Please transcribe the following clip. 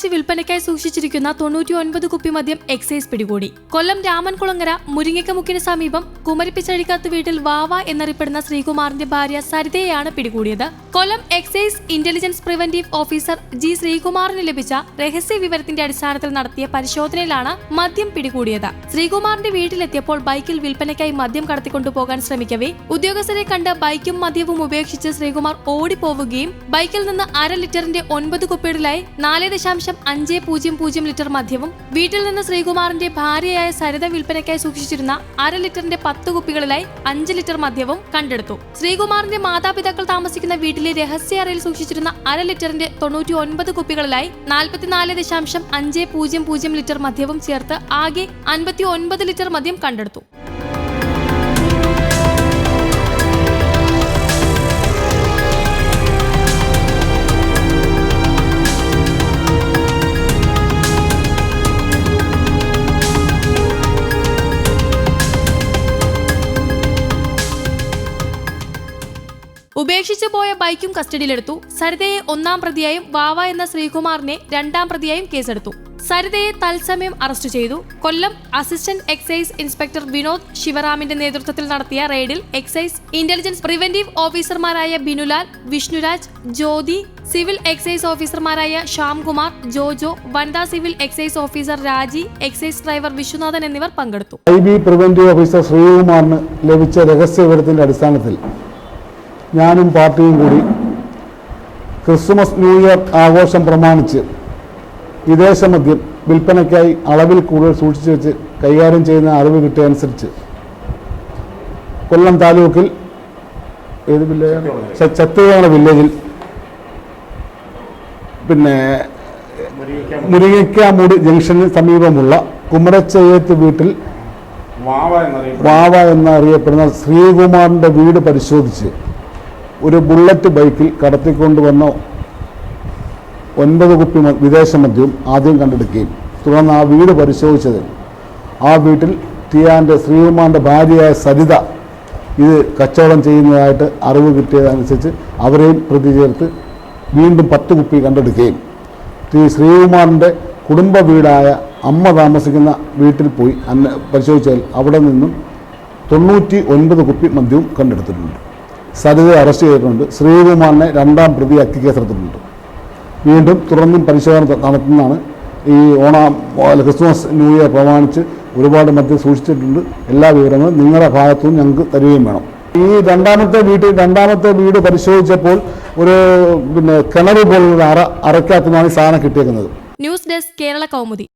നിറച്ച് വിൽപ്പനയ്ക്കായി സൂക്ഷിച്ചിരിക്കുന്ന തൊണ്ണൂറ്റി ഒൻപത് കുപ്പി മദ്യം എക്സൈസ് പിടികൂടി. കൊല്ലം രാമൻകുളങ്ങര മുരിങ്ങക്കമുക്കിന് സമീപം കുമരിപ്പിച്ചഴിക്കാത്ത വീട്ടിൽ വാവ എന്നറിയപ്പെടുന്ന ശ്രീകുമാറിന്റെ ഭാര്യ സരിതയെയാണ് പിടികൂടിയത്. Kollam excise intelligence preventive officer G ശ്രീകുമാറിന് ലഭിച്ച രഹസ്യ വിവരത്തിന്റെ അടിസ്ഥാനത്തിൽ നടത്തിയ പരിശോധനയിലാണ് മദ്യം പിടികൂടിയത്. ശ്രീകുമാറിന്റെ വീട്ടിലെത്തിയപ്പോൾ ബൈക്കിൽ വിൽപ്പനയ്ക്കായി മദ്യം കടത്തിക്കൊണ്ടുപോകാൻ ശ്രമിക്കവേ ഉദ്യോഗസ്ഥരെ കണ്ട് ബൈക്കും മദ്യവും ഉപേക്ഷിച്ച് ശ്രീകുമാർ ഓടിപ്പോവുകയും ബൈക്കിൽ നിന്ന് അര ലിറ്ററിന്റെ ഒൻപത് കുപ്പികളിലായി നാല് ദശാംശം അഞ്ച് പൂജ്യം പൂജ്യം ലിറ്റർ മദ്യവും. വീട്ടിൽ നിന്ന് ശ്രീകുമാറിന്റെ ഭാര്യയായ സരിത വിൽപ്പനയ്ക്കായി സൂക്ഷിച്ചിരുന്ന അര ലിറ്ററിന്റെ പത്ത് കുപ്പികളിലായി അഞ്ച് ലിറ്റർ മദ്യവും കണ്ടെടുത്തു. ശ്രീകുമാറിന്റെ മാതാപിതാക്കൾ താമസിക്കുന്ന വീട്ടിലെ രഹസ്യ അറയിൽ സൂക്ഷിച്ചിരുന്ന അര ലിറ്ററിന്റെ തൊണ്ണൂറ്റി ഒൻപത് കുപ്പികളിലായി നാൽപ്പത്തിനാല് ദശാംശം അഞ്ച് പൂജ്യം പൂജ്യം ലിറ്റർ മദ്യവും ചേർത്ത് ആകെ അൻപത്തി ഒൻപത് ലിറ്റർ മദ്യം കണ്ടെടുത്തു. ഉപേക്ഷിച്ചു പോയ ബൈക്കും കസ്റ്റഡിയിലെടുത്തു. സരിതയെ ഒന്നാം പ്രതിയായും വാവ എന്ന ശ്രീകുമാറിനെ രണ്ടാം പ്രതിയായും കേസെടുത്തു. സരിതയെ തത്സമയം അറസ്റ്റ് ചെയ്തു. Kollam assistant excise inspector Vinod ശിവറാമിന്റെ നേതൃത്വത്തിൽ നടത്തിയ റെയ്ഡിൽ എക്സൈസ് ഇന്റലിജൻസ് പ്രിവന്റീവ് ഓഫീസർമാരായ ബിനുലാൽ വിഷ്ണുരാജ് ജ്യോതി സിവിൽ എക്സൈസ് ഓഫീസർമാരായ ശ്യാംകുമാർ ജോജോ വനിതാ civil excise officer Raji excise driver Viswanathan എന്നിവർ പങ്കെടുത്തു. ഐ ബി പ്രിവന്റീവ് ഓഫീസർ ശ്രീകുമാറിന് ലഭിച്ച രഹസ്യ വിവരത്തിന്റെ അടിസ്ഥാനത്തിൽ ഞാനും പാർട്ടിയും കൂടി ക്രിസ്മസ് ന്യൂ ഇയർ ആഘോഷം പ്രമാണിച്ച് വിദേശ മദ്യം വിൽപ്പനയ്ക്കായി അളവിൽ കൂടുതൽ സൂക്ഷിച്ചു വെച്ച് കൈകാര്യം ചെയ്യുന്ന അറിവ് കിട്ടിയനുസരിച്ച് കൊല്ലം താലൂക്കിൽ ഏത് വില്ലേജാണ്? ചത്തുകയാണ് വില്ലേജിൽ. പിന്നെ മുരിങ്ങക്കാമൂട് ജംഗ്ഷന് സമീപമുള്ള കുമരച്ചയ്യത്ത് വീട്ടിൽ വാവ എന്നറിയപ്പെടുന്ന വാവ എന്നറിയപ്പെടുന്ന ശ്രീകുമാറിന്റെ വീട് പരിശോധിച്ച്. ഒരു ബുള്ളറ്റ് ബൈക്കിൽ കടത്തിക്കൊണ്ടുവന്ന ഒൻപത് കുപ്പി വിദേശ മദ്യവും ആദ്യം കണ്ടെടുക്കുകയും തുടർന്ന് ആ വീട് പരിശോധിച്ചതിൽ ആ വീട്ടിൽ ടിയാന്റെ ശ്രീകുമാറിന്റെ ഭാര്യയായ സരിത ഇത് കച്ചവടം ചെയ്യുന്നതായിട്ട് അറിവ് കിട്ടിയതനുസരിച്ച് അവരെയും പ്രതി ചേർത്ത് വീണ്ടും പത്ത് കുപ്പി കണ്ടെടുക്കുകയും ശ്രീ ശ്രീകുമാറിന്റെ കുടുംബ വീടായ അമ്മ താമസിക്കുന്ന വീട്ടിൽ പോയി അന്ന് പരിശോധിച്ചാൽ അവിടെ നിന്നും തൊണ്ണൂറ്റി ഒൻപത് കുപ്പി മദ്യവും കണ്ടെടുത്തിട്ടുണ്ട്. സരിതയെ അറസ്റ്റ് ചെയ്തിട്ടുണ്ട്. ശ്രീകുമാറിനെ രണ്ടാം പ്രതിയാക്കി കേസെടുത്തിട്ടുണ്ട് വീണ്ടും തുടർന്നും പരിശോധന നടത്തുന്നതാണ്. ഈ ഓണം ക്രിസ്മസ് ന്യൂ ഇയർ പ്രമാണിച്ച് ഒരുപാട് മദ്യം സൂക്ഷിച്ചിട്ടുണ്ട്. എല്ലാ വിവരങ്ങളും നിങ്ങളുടെ ഭാഗത്തുനിന്ന് ഞങ്ങൾക്ക് തരികയും വേണം. ഈ രണ്ടാമത്തെ വീട്ടിൽ രണ്ടാമത്തെ വീട് പരിശോധിച്ചപ്പോൾ ഒരു പിന്നെ കിണർ പോലുള്ള അറ അറയ്ക്കകത്തുനിന്നാണ് ഈ സാധനം കിട്ടിയേക്കുന്നത്. News desk Kerala Kaumudi.